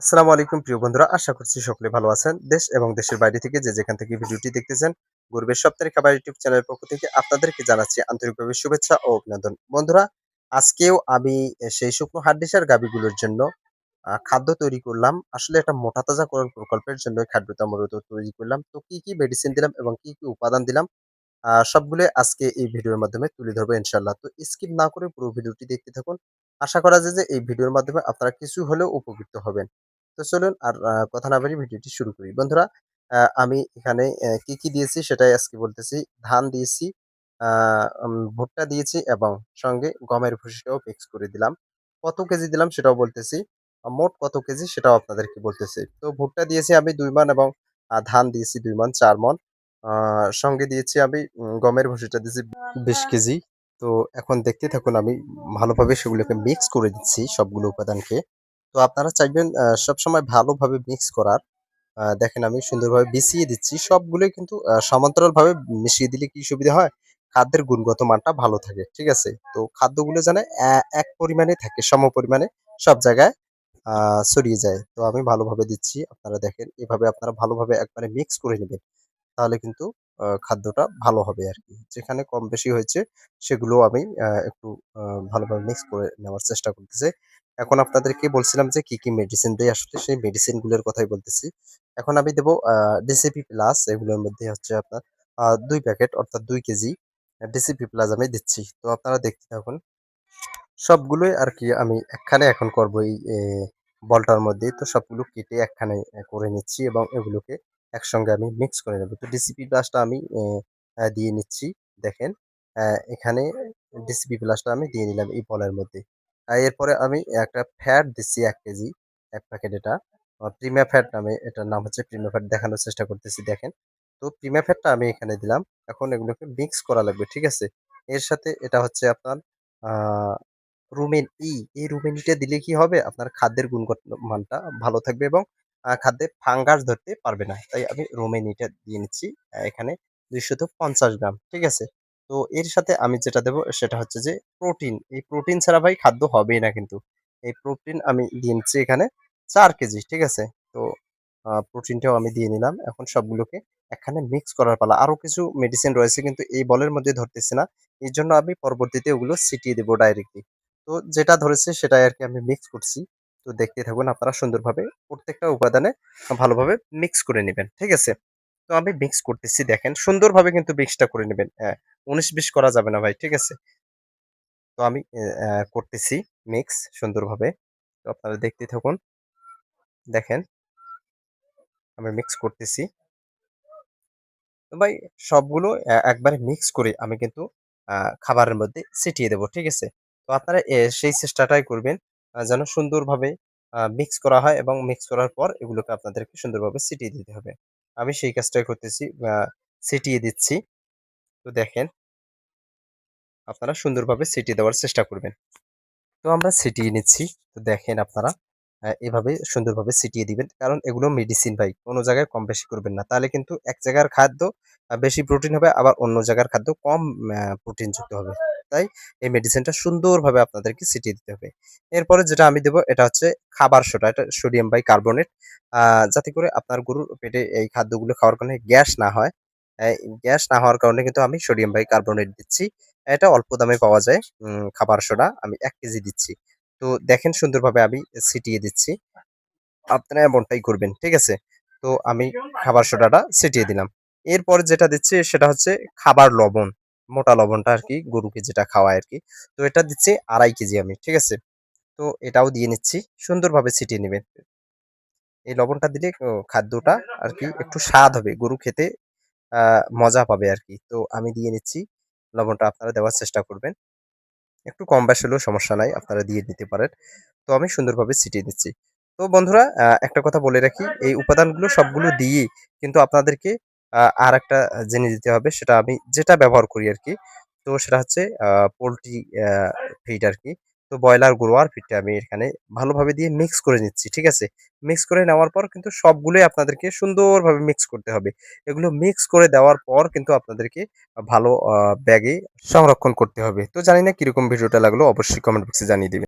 আসসালামু আলাইকুম, প্রিয় বন্ধুরা। আশা করছি সকলে ভালো আছেন। দেশ এবং দেশের বাইরে থেকে যে যেখান থেকে ভিডিওটি দেখতেছেন, গর্বের সপ্তাহের খাবার ইউটিউব চ্যানেলের পক্ষ থেকে আপনাদেরকে জানাচ্ছি আন্তরিকভাবে শুভেচ্ছা ও অভিনন্দন। বন্ধুরা, আজকেও আমি সেই শুকনো হাড্ডিসার গাবিগুলোর জন্য খাদ্য তৈরি করলাম। আসলে একটা মোটা তাজাকরণ প্রকল্পের জন্য খাদ্যটা মূলত তৈরি করলাম। তো কি কি মেডিসিন দিলাম এবং কি কি উপাদান দিলাম সবগুলো আজকে এই ভিডিওর মাধ্যমে তুলে ধরবো ইনশাল্লাহ তো স্কিপ না করে পুরো ভিডিওটি দেখতে থাকুন। আশা করা যায় যে এই ভিডিওর মাধ্যমে আপনারা কিছু হলেও উপকৃত হবেন। তো চলুন আর কথা না বাড়িয়ে ভিডিওটি শুরু করি। বন্ধুরা আমি এখানে কি কি দিয়েছি সেটাই আজকে বলতেছি। ধান দিয়েছি ভুট্টা দিয়েছি এবং সঙ্গে গমের ভুসিটাও মিক্স করে দিলাম। কত কেজি দিলাম সেটাও বলতেছি। মোট কত কেজি সেটাও আপনাদেরকে বলতেছি। তো ভুট্টা দিয়েছি আমি দুই মন এবং ধান দিয়েছি দুই মন চার মন সঙ্গে দিয়েছি আমি গমের ভুসিটা দিয়েছি বিশ কেজি। তো এখন দেখতে থাকুন আমি ভালোভাবে সেগুলোকে মিক্স করে দিচ্ছি সবগুলো উপাদানকে। আপনারা চাইবেন সবসময় ভালোভাবে মিক্স করার। দেখেন আমি সুন্দরভাবে বিছিয়ে দিচ্ছি। সবগুলোই কিন্তু সমান্তরালভাবে মিশিয়ে দিলে কি সুবিধা হয়? খাদ্যের গুণগত মানটা ভালো থাকে। ঠিক আছে? তো খাদ্যগুলো যেন এক পরিমাণে থাকে, সম পরিমাণে সব জায়গায় ছড়িয়ে যায়। তো আমি ভালোভাবে দিচ্ছি। আপনারা দেখেন এভাবে আপনারা ভালোভাবে একবারে মিক্স করে নেবেন তাহলে কিন্তু খাদ্যটা ভালো হবে আর কি যেখানে কম বেশি হয়েছে সেগুলো আমি একটু ভালোভাবে মিক্স করে নেওয়ার চেষ্টা করতেছি। এখন আপনাদেরকে বলছিলাম যে কি, কি মেডিসিন দেই আসলে সেই মেডিসিনগুলোর কথাই বলতেছি। এখন আমি দেবো ডিসিপি প্লাস এগুলোর মধ্যে হচ্ছে আপনার দুই প্যাকেট অর্থাৎ দুই কেজি ডিসিপি প্লাস আমি দিচ্ছি। তো আপনারা দেখতে থাকুন। সবগুলোই আর কি আমি একখানে এখন করব এই বলটার মধ্যেই। তো সবগুলো কেটে একখানে করে নিচ্ছি এবং এগুলোকে একসঙ্গে আমি মিক্স করে নেব। তো ডিসিপি প্লাসটা আমি দিয়ে নিচ্ছি। দেখেন এখানে ডিসিপি প্লাসটা আমি দিয়ে নিলাম এই বলের মধ্যে। এরপরে আমি একটা ফ্যাট দিচ্ছি এক কেজি, এক প্যাকেট এটা। প্রিমিয়া ফ্যাট নামে এটার নাম হচ্ছে প্রিমিয়া ফ্যাট দেখানোর চেষ্টা করতেছি দেখেন। তো প্রিমিয়া ফ্যাটটা আমি এখানে দিলাম। এখন এগুলোকে মিক্স করা লাগবে। ঠিক আছে? এর সাথে এটা হচ্ছে আপনার রুমেন ই, এই রুমেন ইটা দিলে কি হবে? আপনার খাদ্যের গুণগত মানটা ভালো থাকবে এবং খাদ্যে ফাঙ্গাস ধরতে পারবে না। তাই আমি রুমেন ইটা দিয়ে নিচ্ছি এখানে এখানে ২৫০ গ্রাম। ঠিক আছে? তো এর সাথে আমি যেটা দেবো সেটা হচ্ছে যে প্রোটিন। এই প্রোটিন ছাড়া ভাই খাদ্য হবেই না কিন্তু। এই প্রোটিন আমি দিয়ে নিচ্ছি এখানে চার কেজি। ঠিক আছে? তো প্রোটিনটাও আমি দিয়ে নিলাম। এখন সবগুলোকে এখানে মিক্স করার পালা। আরও কিছু মেডিসিন রয়েছে কিন্তু এই বলের মধ্যে ধরতেছে না। এই জন্য আমি পরবর্তীতে ওগুলো ছিটিয়ে দেবো ডাইরেক্টলি। তো যেটা ধরেছে সেটাই আর কি আমি মিক্স করছি। তো দেখতে থাকুন আপনারা সুন্দরভাবে প্রত্যেকটা উপাদানে ভালোভাবে মিক্স করে নেবেন, ঠিক আছে? তো আমি মিক্স করতেছি দেখেন সুন্দরভাবে কিন্তু মিক্সটা করে নেবেন হ্যাঁ, উনিশ বিশ করা যাবে না ভাই। ঠিক আছে? তো আমি করতেছি মিক্স সুন্দরভাবে। তো আপনারা দেখতে থাকুন। দেখেন আমি মিক্স করতেছি। তো ভাই সবগুলো একবারে মিক্স করে আমি কিন্তু খাবারের মধ্যে ছিটিয়ে দেব। ঠিক আছে? তো আপনারা সেই চেষ্টাটাই করবেন যেন সুন্দরভাবে মিক্স করা হয় এবং মিক্স করার পর এগুলোকে আপনাদেরকে সুন্দরভাবে ছিটিয়ে দিতে হবে। আমি সেই কাজটাই করতেছি বা ছিটিয়ে দিচ্ছি। তো দেখেন আপনারা সুন্দরভাবে ছিটিয়ে দেওয়ার চেষ্টা করবেন। তো আমরা ছিটিয়ে নিচ্ছি। তো দেখেন আপনারা এভাবে সুন্দরভাবে ছিটিয়ে দিবেন। কারণ এগুলো মেডিসিন ভাই। কোনো জায়গায় কম বেশি করবেন না। তাহলে কিন্তু এক জায়গার খাদ্য বেশি প্রোটিন হবে, আবার অন্য জায়গার খাদ্য কম প্রোটিনযুক্ত হবে। তাই এই মেডিসিনটা সুন্দরভাবে আপনাদেরকে ছিটিয়ে দিতে হবে। এরপরে যেটা আমি দেব, এটা হচ্ছে খাবার সোডা। এটা সোডিয়াম বাইকার্বনেট। আ, যাতে করে আপনার গরুর পেটে এই খাদ্যগুলো খাওয়ার কারণে গ্যাস না হয়। গ্যাস না হওয়ার কারণে কিন্তু আমি সোডিয়াম বাইকার্বনেট দিচ্ছি। এটা অল্প দামে পাওয়া যায়। খাবার সোডা আমি এক কেজি দিচ্ছি। তো দেখেন সুন্দরভাবে আমি ছিটিয়ে দিচ্ছি। আপনারা এমনটাই করবেন। ঠিক আছে? তো আমি খাবার সোডাটা ছিটিয়ে দিলাম। এরপর যেটা দিচ্ছি, সেটা হচ্ছে খাবার লবণ। মোটা লবণটা আর কি গরুকে যেটা খাওয়ায় আর কি তো এটা দিচ্ছি ২.৫ কেজি আমি। ঠিক আছে? তো এটাও দিয়ে নিচ্ছি। সুন্দরভাবে ছিটিয়ে নেবেন এই লবণটা দিলে খাদ্যটা আর কি একটু স্বাদ হবে। গরু খেতে মজা পাবে আর কি তো আমি দিয়ে নিচ্ছি। লবণটা আপনারা দেওয়ার চেষ্টা করবেন। একটু কম বেশ হলেও সমস্যা নাই। আপনারা দিয়ে দিতে পারেন। তো আমি সুন্দরভাবে ছিটিয়ে দিচ্ছি। তো বন্ধুরা একটা কথা বলে রাখি, এই উপাদানগুলো সবগুলো দিয়েই কিন্তু আপনাদেরকে আ আরেকটা জিনিস দিতে হবে। সেটা আমি যেটা ব্যবহার করি আর কি তো সেটা হচ্ছে পোল্ট্রি ফিড আরকি। তো ব্রয়লার গুঁড়ো ফিডটা আমি এখানে ভালোভাবে দিয়ে মিক্স করে নিচ্ছি। ঠিক আছে? মিক্স করে নেওয়ার পর কিন্তু সবগুলোই আপনাদেরকে সুন্দরভাবে মিক্স করতে হবে। এগুলো মিক্স করে দেওয়ার পর কিন্তু আপনাদেরকে ভালো ব্যাগে সংরক্ষণ করতে হবে। তো জানি না কীরকম ভিডিওটা লাগল, অবশ্যই কমেন্ট বক্সে জানিয়ে দিবেন।